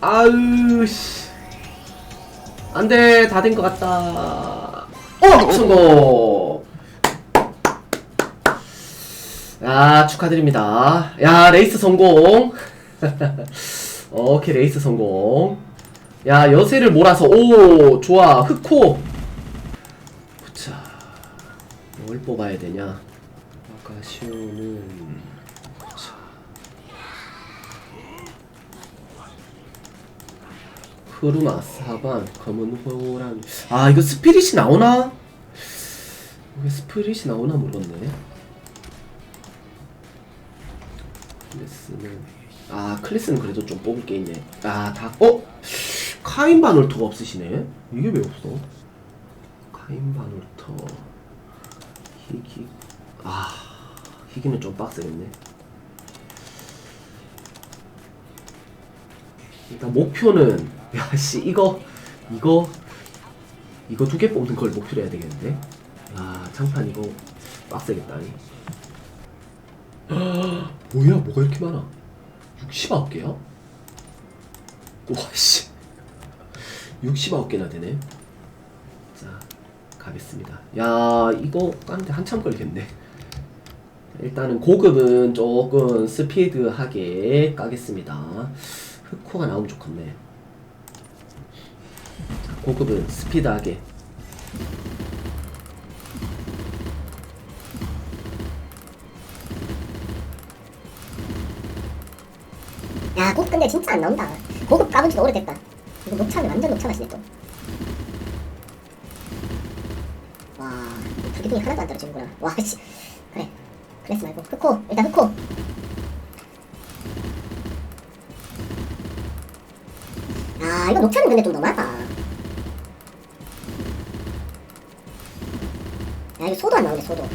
아유 씨. 안돼. 다 된 것 같다. 어 성공. 야 축하드립니다. 야 레이스 성공. 오케이 레이스 성공. 야 여세를 몰아서. 오 좋아. 흑호 자, 뭘 뽑아야 되냐? 아카시오는 흐르마 사반 검은 호랑 아 이거 스피릿이 나오나? 이게 스피릿이 나오나 모르겠네. 클래스는 아 클래스는 그래도 좀 뽑을 게 있네. 아다 어? 카인 바놀토가 없으시네. 이게 왜 없어? 카인 바놀토 희귀 아 희귀는 좀 빡세겠네. 일단 목표는 야씨 이거 이거 이거 두 개 뽑는 걸 목표로 해야 되겠는데? 야 장판 이거 빡세겠다. 이. 뭐야 뭐가 이렇게 많아? 69개야? 와씨. 69개나 되네. 자 가겠습니다. 야 이거 까는데 한참 걸리겠네. 일단은 고급은 조금 스피드하게 까겠습니다 흑호가 나오면 좋겠네 자, 고급은 스피드하게 야, 고급 근데 진짜 안 나온다. 고급 까본 지도 오래됐다. 이거 녹차네, 완전 녹차 맛이네 또. 와, 이 불기둥이 하나도 안 떨어지는구나. 와, 씨. 그래. 클래스 말고. 흑호. 일단 흑호. 아, 이거 녹차는 근데 좀 너무하다. 야, 이거 소도 안 나오네, 소도.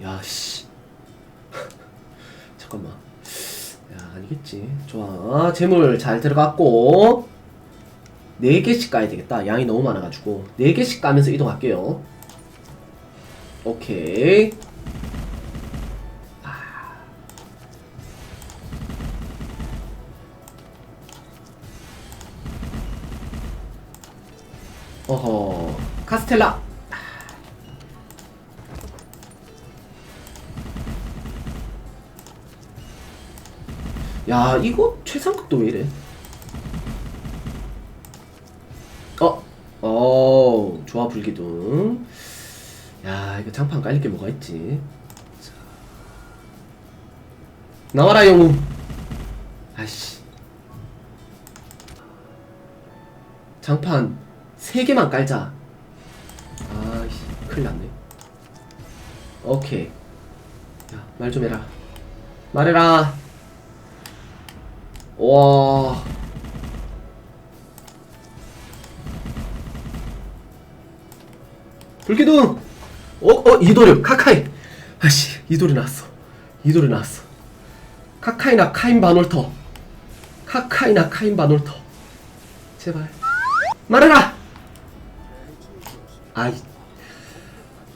야씨. 잠깐만. 야 아니겠지. 좋아. 재물 잘 들어갔고. 4개씩 까야 되겠다. 양이 너무 많아가지고. 4개씩 까면서 이동할게요 오케이. 아. 어허. 카스텔라. 야 이거 최상급도 왜 이래? 어? 어 좋아 불기둥. 야 이거 장판 깔릴 게 뭐가 있지? 자. 나와라 영웅. 아이씨. 장판 3개만 깔자. 아이씨 큰일 났네. 오케이. 야 말 좀 해라. 말해라. 와. 불기둥! 어, 어, 이도류, 카카이! 아씨, 이도류 나왔어. 이도류 나왔어. 카카이나 카인 바놀터. 카카이나 카인 바놀터. 제발. 말해라! 아이.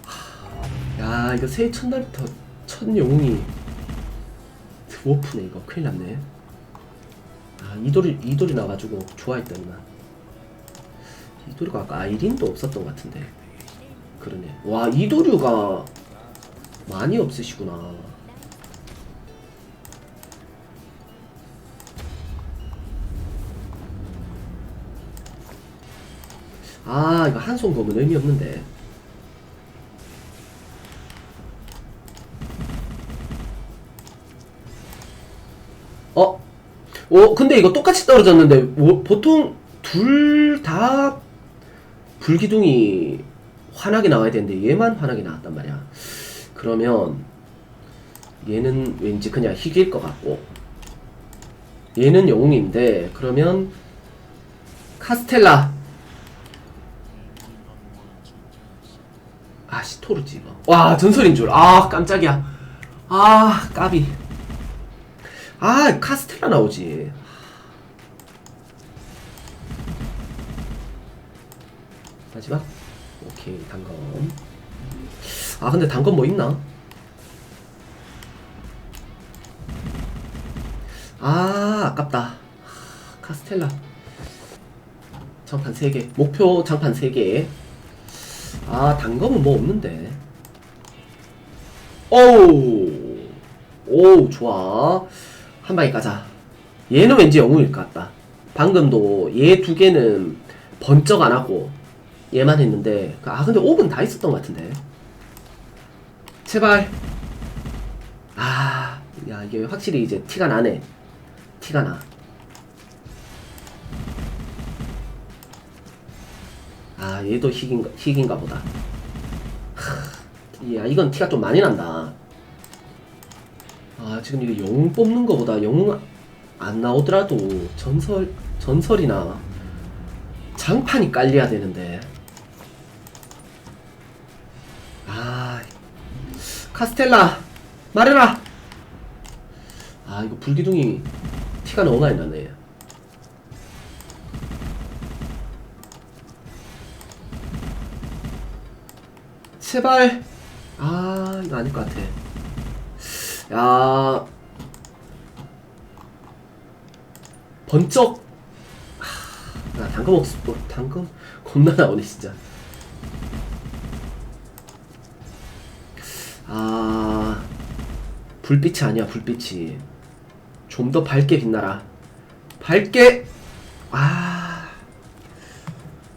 하, 야, 이거 새해 첫날부터 첫 영웅이 드워프네, 이거. 큰일 났네. 아 이돌이 이돌이 나가지고 좋아했더니 나 이도류가 아까 아이린도 없었던 것 같은데 그러네. 와 이도류가 많이 없으시구나. 아 이거 한 손 검은 의미 없는데. 어? 어, 근데 이거 똑같이 떨어졌는데, 뭐, 보통 둘 다 불기둥이 환하게 나와야 되는데, 얘만 환하게 나왔단 말이야. 그러면, 얘는 왠지 그냥 희귀일 것 같고, 얘는 영웅인데, 그러면, 카스텔라. 아, 시토르지, 이거. 와, 전설인 줄. 아, 깜짝이야. 아, 까비. 아 카스텔라 나오지 마지막 오케이 단검. 아 근데 단건 뭐 있나? 아 아깝다. 하, 카스텔라. 장판 3개. 목표 장판 3개. 아 단검은 뭐 없는데. 오우! 오 좋아. 한 방에 가자. 얘는 왠지 영웅일 것 같다. 방금도 얘 두 개는 번쩍 안 하고 얘만 했는데 아 근데 5분 다 있었던 것 같은데 제발 아, 야 이게 확실히 이제 티가 나네. 티가 나. 아, 얘도 희귀인가, 희귀인가 보다. 하, 야, 이건 티가 좀 많이 난다. 아, 지금 이게 영웅 뽑는 거보다 영웅 안 나오더라도 전설, 전설이나 장판이 깔려야 되는데. 아, 카스텔라 말해라. 아 이거 불기둥이 티가 너무 많이 나네. 제발. 아 이거 아닐 것 같아. 야. 번쩍. 하, 나 당근 없 뭐, 당근? 겁나 나오네 진짜 아 불빛이 아니야 불빛이. 좀 더 밝게 빛나라. 밝게! 아,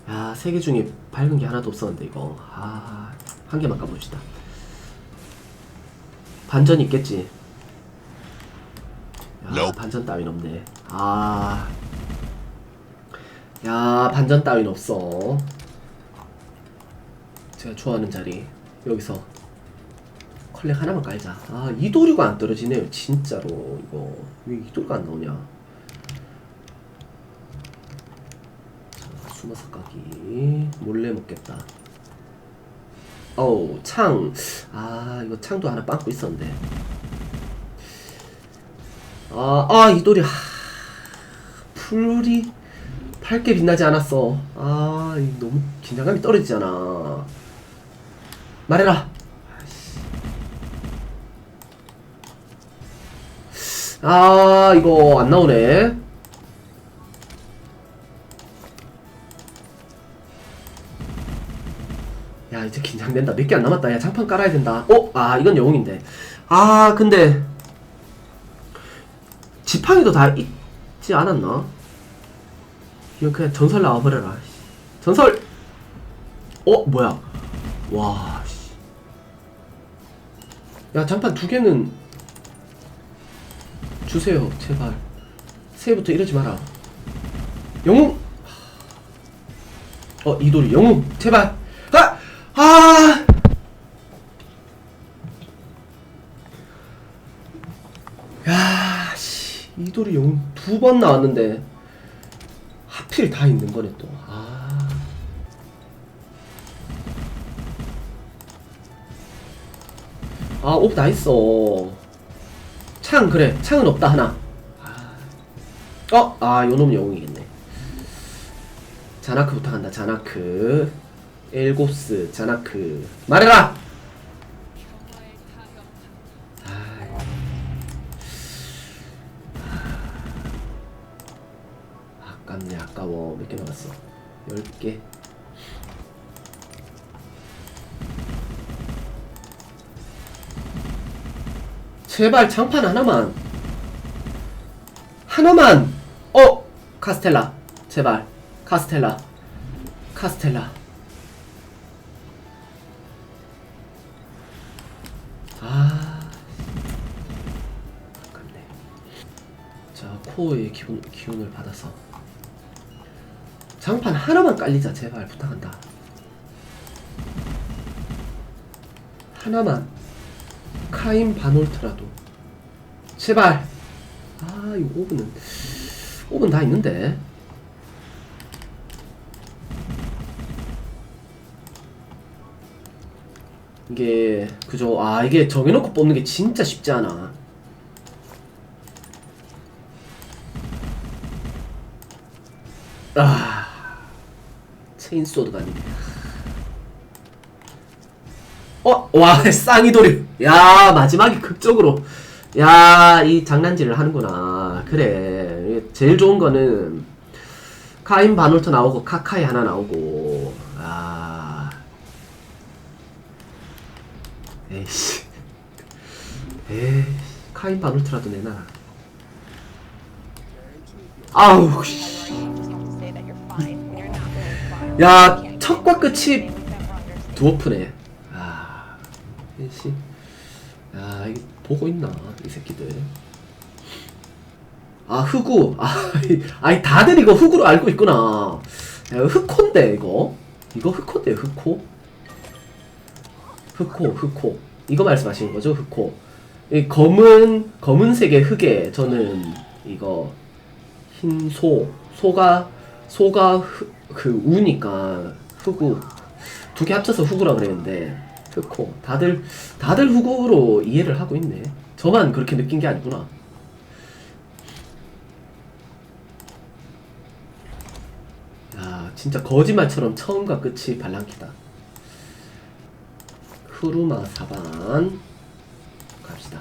아아 세 개 중에 밝은 게 하나도 없었는데 이거. 아 한 개만 까봅시다. 반전 있겠지? 야. 반전 따윈 없네. 아 야 반전 따윈 없어. 제가 좋아하는 자리 여기서 컬렉 하나만 깔자. 아 이도류가 안 떨어지네요. 진짜로 이거 왜 이도류가 안 나오냐? 자, 숨어서 까기 몰래 먹겠다. 어우 창. 아 이거 창도 하나 빵꾸 있었는데. 아 아 이도류. 하, 풀이 밝게 빛나지 않았어. 아이 너무 긴장감이 떨어지잖아. 말해라. 아 이거 안 나오네 야 이제 긴장된다 몇 개 안 남았다 야 장판 깔아야 된다 어? 아 이건 영웅인데 아 근데 지팡이도 다 있지 않았나? 이건 그냥 전설 나와버려라 전설 어? 뭐야 와 씨. 야 장판 두 개는 주세요 제발 새해부터 이러지 마라 영웅 어 이돌이 영웅 제발 아! 아! 야, 씨, 이돌이 영웅 두 번 나왔는데 하필 다 있는 거네 또. 아. 아, 옵다 있어. 창 그래. 창은 없다 하나. 아. 어? 아 요놈 영웅이겠네. 자나크부터 간다 자나크. 엘고스 자나크. 말해라! 아이. 아깝네 아까워. 몇 개 남았어? 10개 제발 장판 하나만. 하나만. 어 카스텔라. 제발. 카스텔라. 카스텔라. 아. 아깝네. 자 코어의 기운, 기운을 받아서. 장판 하나만 깔리자. 제발 부탁한다. 하나만 카인 바놀트라도. 제발. 아 이거 오븐은 오븐 다 있는데. 이게 그죠? 아 이게 정해놓고 뽑는 게 진짜 쉽지 않아. 아 체인소드가 아니네 어, 와, 쌍이도류. 야, 마지막에 극적으로. 야, 이 장난질을 하는구나. 그래. 제일 좋은 거는 카인 바놀트 나오고 카카이 하나 나오고. 아. 에이씨. 에이, 카인 바놀트라도 내놔라. 아우, 씨. 야, 첫과 끝이 두오프네. 아, 씨. 야, 이게 보고 있나, 이 새끼들. 아, 흑우. 아, 이- 아니, 다들 이거 흑우로 알고 있구나. 야, 이거 흑호인데, 이거. 이거 흑호인데, 흑호. 흑호, 흑호. 이거 말씀하시는 거죠, 흑호. 이 검은, 검은색의 흑에, 저는 이거, 흰 소. 소가, 소가 흑, 그 우니까, 흑우. 두 개 합쳐서 흑우라 그랬는데, 흑호. 다들, 다들 흑우로 이해를 하고 있네. 저만 그렇게 느낀 게 아니구나. 야, 진짜 거짓말처럼 처음과 끝이 발랑키다. 흐루마 사반 갑시다.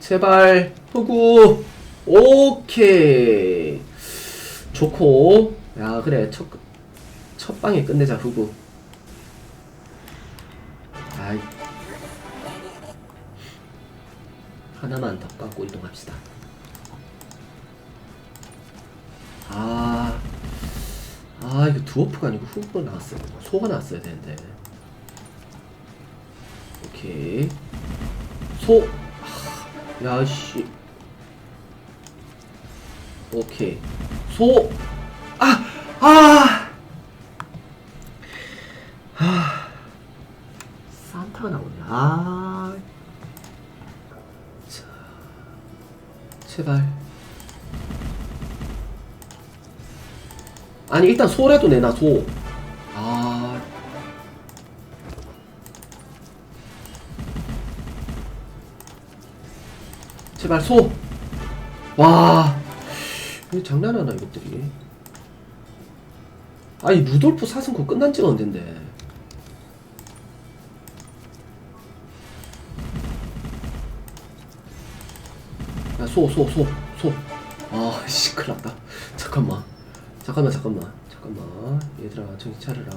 제발 흑우 오케이 좋고 야 그래 첫, 첫 방에 끝내자 흑우 아이 하나만 더 깎고 이동합시다. 아, 아 이거 두어프가 아니고 후보가 나왔어요. 소가 나왔어야 되는데. 오케이. 소. 하, 야 씨. 오케이. 소. 아, 아. 아. 산타가 나오네. 아. 제발. 아니 일단 소라도 내놔 소. 아. 제발 소. 와. 이거 장난하나 이것들이. 아니 루돌프 사슴코 끝난 지가 언젠데. 야, 소, 소, 소, 소. 아, 씨, 큰일 났다. 잠깐만. 잠깐만, 잠깐만. 잠깐만. 얘들아, 정신 차려라.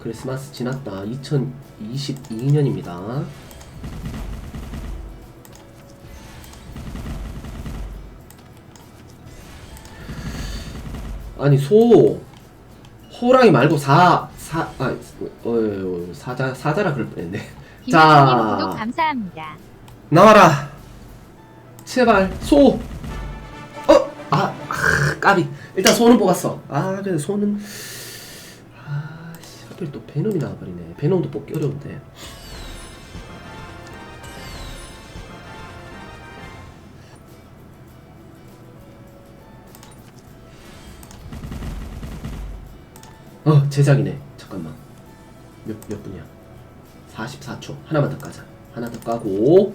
크리스마스 지났다. 2022년입니다. 아니, 소. 호랑이 말고 사, 사, 아, 어, 어, 사자, 사자라 그럴 뻔했네. 김혜진님 구독 감사합니다. 나와라. 제발 소. 어, 아, 아, 까비. 일단 소는 뽑았어. 아, 근데 소는 아, 씨, 하필 또 베놈이 나와버리네. 베놈도 뽑기 어려운데. 어, 제작이네. 잠깐만. 몇, 몇 분이야? 44초. 하나만 더 까자. 하나 더 까고.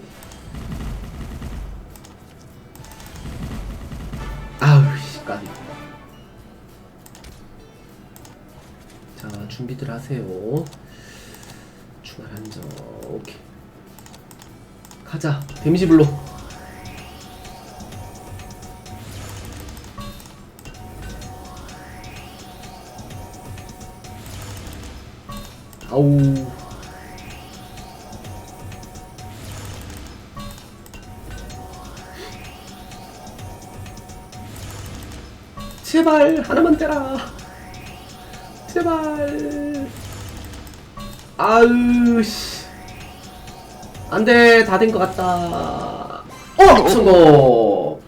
아우, 씨, 까비. 자, 준비들 하세요. 주말 한정. 오케이. 가자. 데미지 블로. 아우. 제발 하나만 떼라. 제발. 아유 씨. 안돼 다 된 것 같다. 어 성공.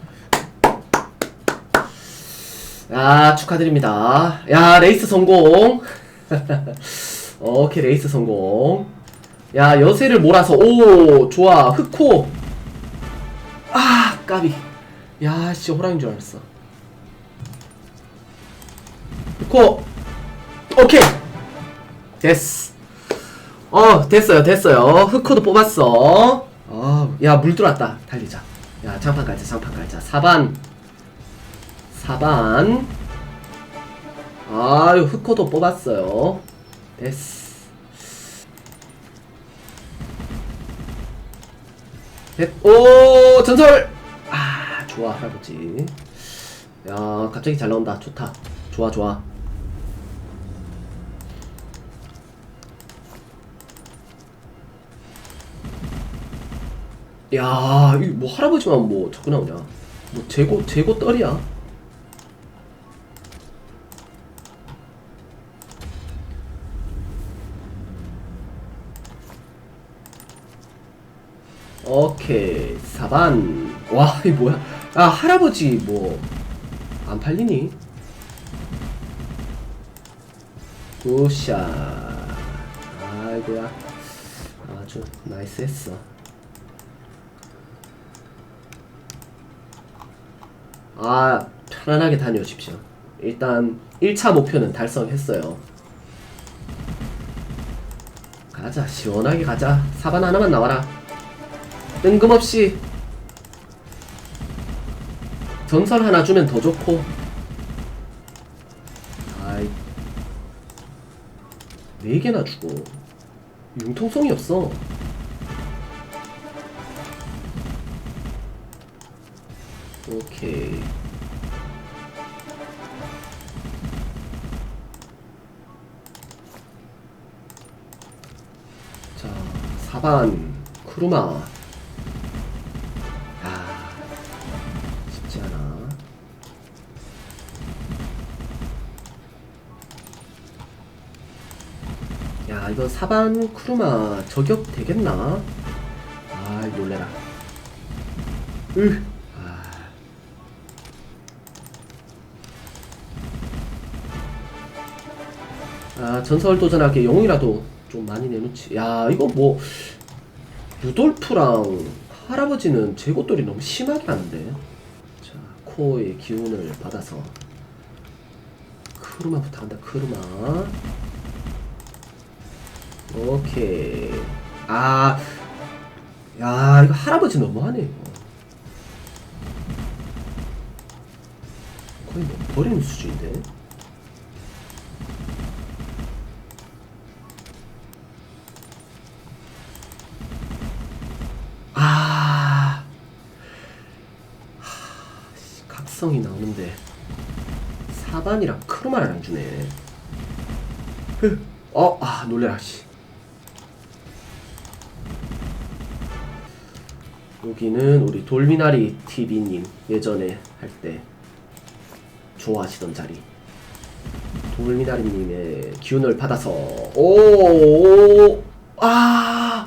야 축하드립니다. 야 레이스 성공. 오케이 레이스 성공. 야 여세를 몰아서. 오 좋아. 흑호. 아 까비. 야씨 호랑인 줄 알았어. 코 오케이. 됐어 어 됐어요 됐어요. 흑코도 뽑았어. 어야 물 들어왔다. 달리자. 야 장판 갈자 장판 갈자. 사반. 사반. 아유 흑호도 뽑았어요 됐어 됐, 오 전설! 아 좋아 할아버지. 야 갑자기 잘 나온다. 좋다. 좋아 좋아. 야, 이뭐 할아버지만 뭐 나오냐? 뭐 재고 재고 떨이야? 오케이 사반 와이 뭐야? 아 할아버지 뭐 안 팔리니? 굿샷 아이고야 아주 나이스 했어. 아, 편안하게 다녀오십시오. 일단 1차 목표는 달성했어요. 가자, 시원하게 가자. 사반 하나만 나와라. 뜬금없이 전설 하나 주면 더 좋고. 아이, 네 개나 주고 융통성이 없어. 오케이. 자, 4반 크루마. 4반 크루마 저격 되겠나? 아, 놀래라. 으. 아. 아 전설 도전하게 영웅이라도 좀 많이 내놓지 야 이거 뭐 루돌프랑 할아버지는 재고돌이 너무 심하게 하는데 자 코어의 기운을 받아서 크루마부터 한다 크루마 오케이 아 야 이거 할아버지 너무하네 이거 거의 뭐 버리는 수준인데 아, 하, 씨, 각성이 나오는데 사반이랑 크로마를 안 주네. 흐, 어, 아 놀래라 씨. 여기는 우리 돌미나리 TV님 예전에 할 때 좋아하시던 자리. 돌미나리님의 기운을 받아서 오, 아.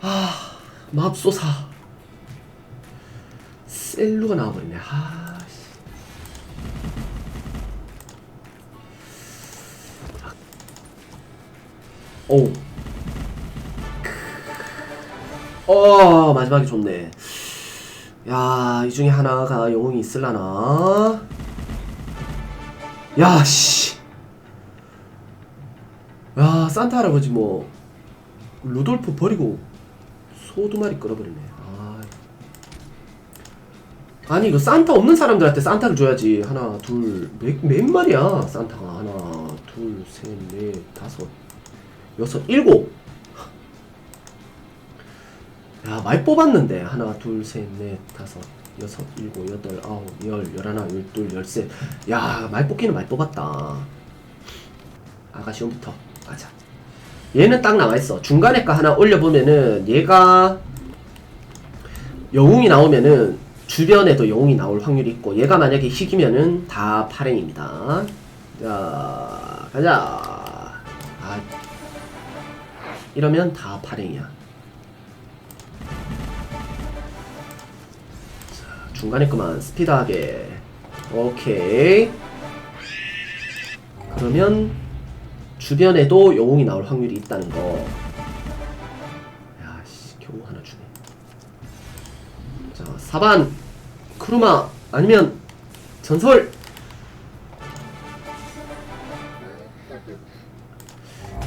아, 맙소사. 셀루가 나와버리네. 아, 씨. 오. 어, 마지막에 좋네. 야, 이 중에 하나가 영웅이 있을라나? 야, 씨. 야, 산타 할아버지 뭐, 루돌프 버리고 소 두 마리 끌어버리네. 아. 아니 이거 산타 없는 사람들한테 산타를 줘야지. 하나, 둘, 몇, 몇 마리야 산타가 하나, 둘, 셋, 넷, 다섯, 여섯, 일곱. 야 많이 뽑았는데 하나, 둘, 셋, 넷, 다섯, 여섯, 일곱, 여덟, 아홉, 열, 열하나, 열둘, 열셋. 야 많이 뽑기는 많이 뽑았다. 아가시온부터 가자. 얘는 딱 나와있어. 중간에 거 하나 올려보면은 얘가 영웅이 나오면은 주변에도 영웅이 나올 확률이 있고 얘가 만약에 희기면은 다 파랭입니다. 자 가자. 아 이러면 다 파랭이야. 중간에 거만 스피드하게. 오케이. 그러면 주변에도 영웅이 나올 확률이 있다는 거. 야, 씨, 겨우 하나 주네. 자, 사반, 크루마, 아니면 전설.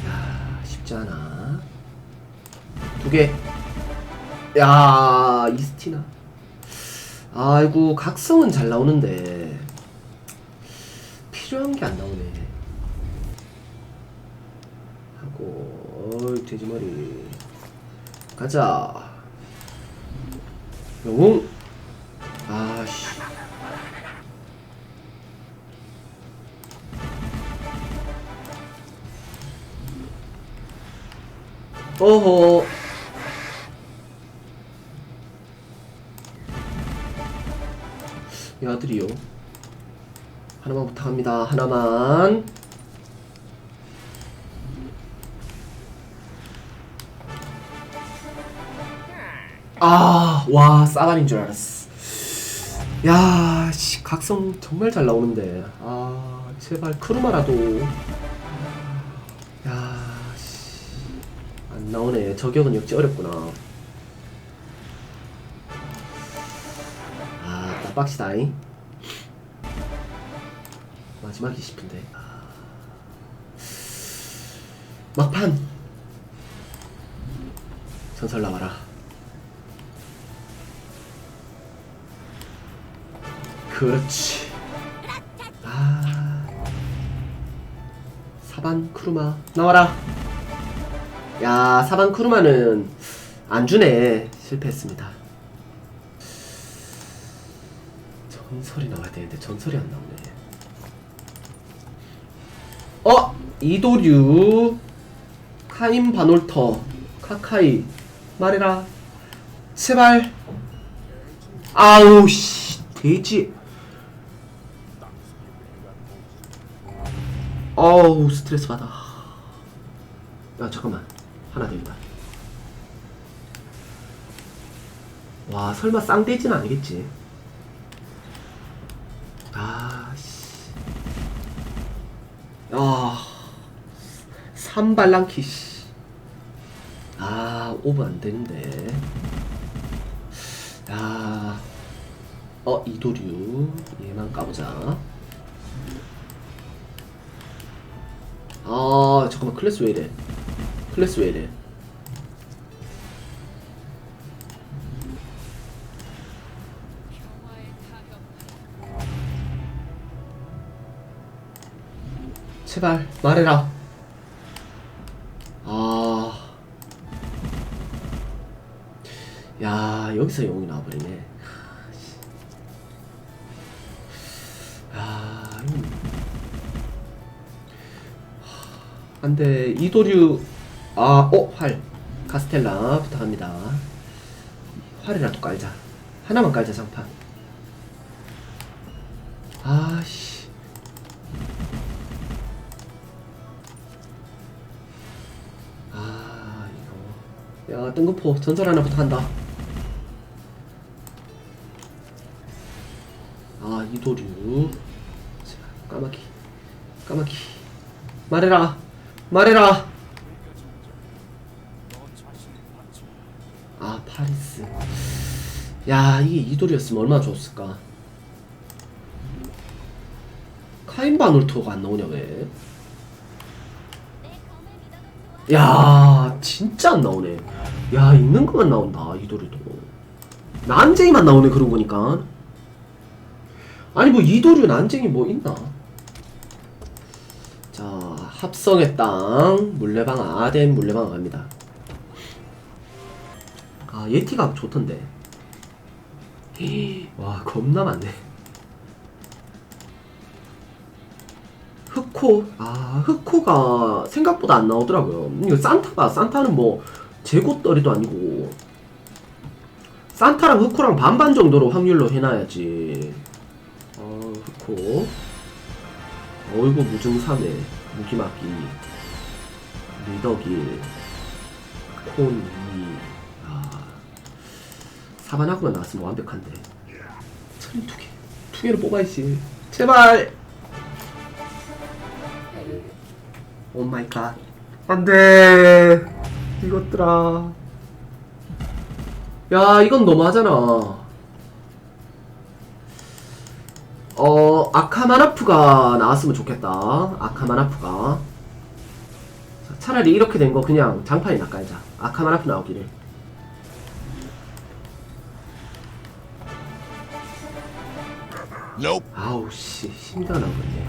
야, 쉽지 않아. 두 개. 야, 이스티나. 아이고 각성은 잘 나오는데. 필요한 게 안 나오네. 하고 어이 돼지머리. 가자. 영웅. 아씨. 어허 이 아들이요 하나만 부탁합니다. 하나만. 아와 싸반인 줄 알았어. 야 씨, 각성 정말 잘 나오는데. 아 제발 크루마라도. 야안 나오네. 저격은 역시 어렵구나. 아 빡시다잉 마지막이 싶은데. 아. 막판! 전설 나와라. 그렇지. 아. 사반 크루마 나와라. 야 사반 크루마는 안 주네. 실패했습니다. 전설이 나와야 되는데 전설이 안 나오네 어 이도류 카임 바놀터 카카이 말해라. 제발. 아우 씨 돼지. 어우 스트레스 받아. 야 잠깐만. 하나 더 있다. 와 설마 쌍돼지는 아니겠지 아 삼발랑키 씨. 아 오버 안 되는데 야, 어 이도류 얘만 까보자. 아 잠깐만 클래스 왜 이래? 클래스 왜 이래? 제발 말해라. 아. 야, 여기서 영웅이 나와버리네. 야, 이건. 하, 안 돼. 이도류. 아, 어, 활. 카스텔라 부탁합니다. 활이라도 깔자. 하나만 깔자, 장판. 아씨. 뜬금포 전설 하나 부탁한다. 아, 이도류. 자, 까마귀. 까마귀. 말해라. 말해라. 아, 파리스. 야, 이게 이도류였으면 얼마나 좋았을까. 카인바놀토가 안 나오냐, 왜? 야 진짜 안 나오네 야 있는 것만 나온다 이도류도. 난쟁이만 나오네 그런 거니까. 아니 뭐 이도류 난쟁이 뭐 있나? 자 합성의 땅 물레방 아덴 물레방 갑니다. 아 예티가 좋던데. 와 겁나 많네. 흑코 아 흑코가 생각보다 안 나오더라고요. 이거 산타가 산타는 뭐 재고떨이도 아니고 산타랑 흑코랑 반반 정도로 확률로 해놔야지. 어 흑코 어이구 무증삼에 무기막기 리더길 콘이. 아. 사반하고만 나왔으면 완벽한데. 차라리 두 개, 두 개를 뽑아야지. 제발! 오 마이 갓. 안 돼. 이것들아. 야, 이건 너무하잖아. 어, 아카마나프가 나왔으면 좋겠다. 아카마나프가. 자, 차라리 이렇게 된 거 그냥 장판이나 깔자. 아카마나프 나오기를. 아우 씨 심장 나겠네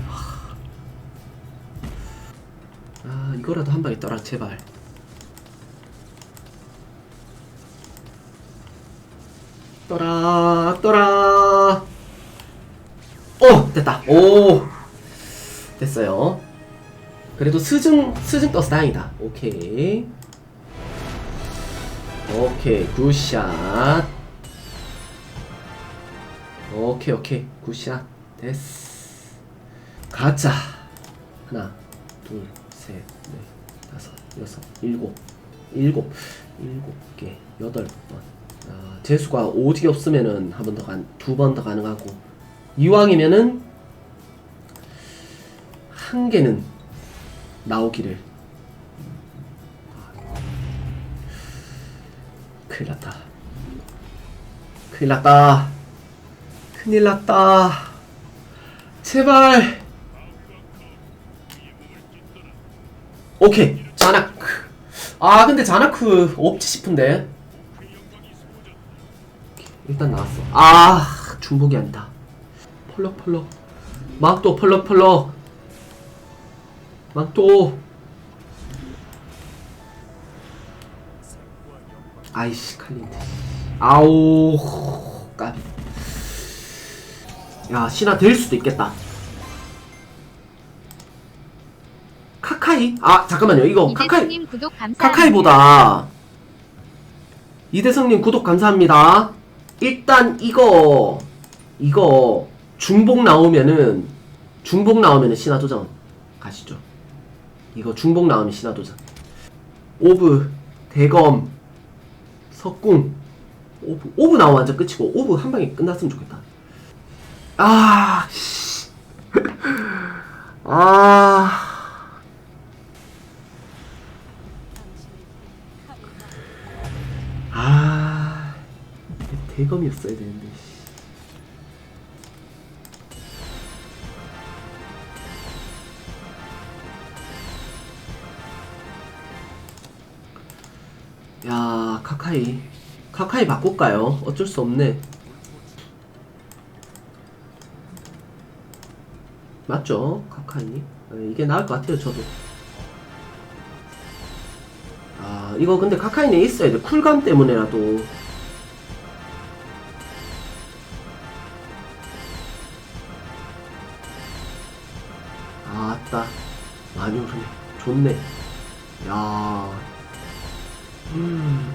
아 이거라도 한 방에 떠라 제발 떠라 떠라. 오 됐다. 오. 됐어요. 그래도 스증 스증 떠서 다행이다. 오케이. 오케이. 굿샷. 오케이 오케이. 굿샷. 됐어 가자. 하나 둘셋넷 다섯 여섯 일곱. 일곱. 일곱 개. 여덟 번 아, 재수가 오직이 없으면은 한 번 더 간 두 번 더 가능하고 이왕이면은 한 개는 나오기를. 큰일 났다. 큰일 났다. 큰일 났다. 제발. 오케이. 자나크 아 근데 자나크 없지 싶은데 일단 나왔어. 아 중복이 아니다. 펄럭펄럭. 막도 펄럭펄럭. 막도. 아이씨 칼린트 아우 까비 야 신화 될 수도 있겠다. 카카이? 아 잠깐만요. 이거 카카이. 카카이보다 이대성님 구독 감사합니다. 일단 이거 이거 중복 나오면은 중복 나오면은 신화 도전 가시죠. 이거 중복 나오면 신화 도전. 오브 대검 석궁 오브 오브 나오면 완전 끝이고 오브 한 방에 끝났으면 좋겠다. 아 씨. 아. 아 대검이었어야 되는데 씨. 야 카카이. 카카이 바꿀까요? 어쩔 수 없네. 맞죠? 카카이? 네, 이게 나을 것 같아요 저도. 아 이거 근데 카카이네 있어야 돼. 쿨감 때문에라도 좋네. 야. 음.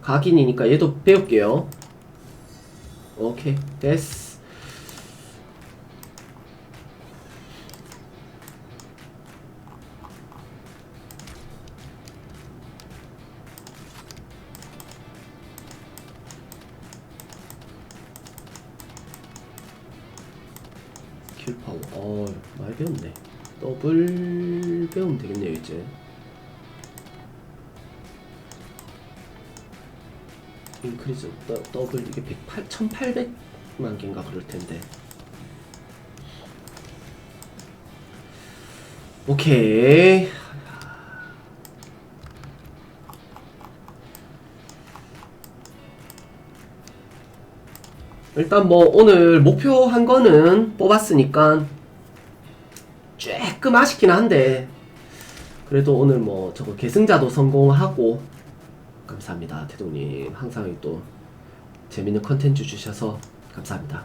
각인이니까 얘도 배울게요. 오케이 됐어 스킬 파워. 어 많이 배웠네 더블 배우면 되겠네요 이제. 인크리즈 더, 더블 이게 108, 1800만 개인가 그럴 텐데. 오케이. 일단 뭐 오늘 목표 한 거는 뽑았으니까 조금 아쉽긴 한데 그래도 오늘 뭐 저거 계승자도 성공하고 감사합니다 태동님. 항상 또 재밌는 컨텐츠 주셔서 감사합니다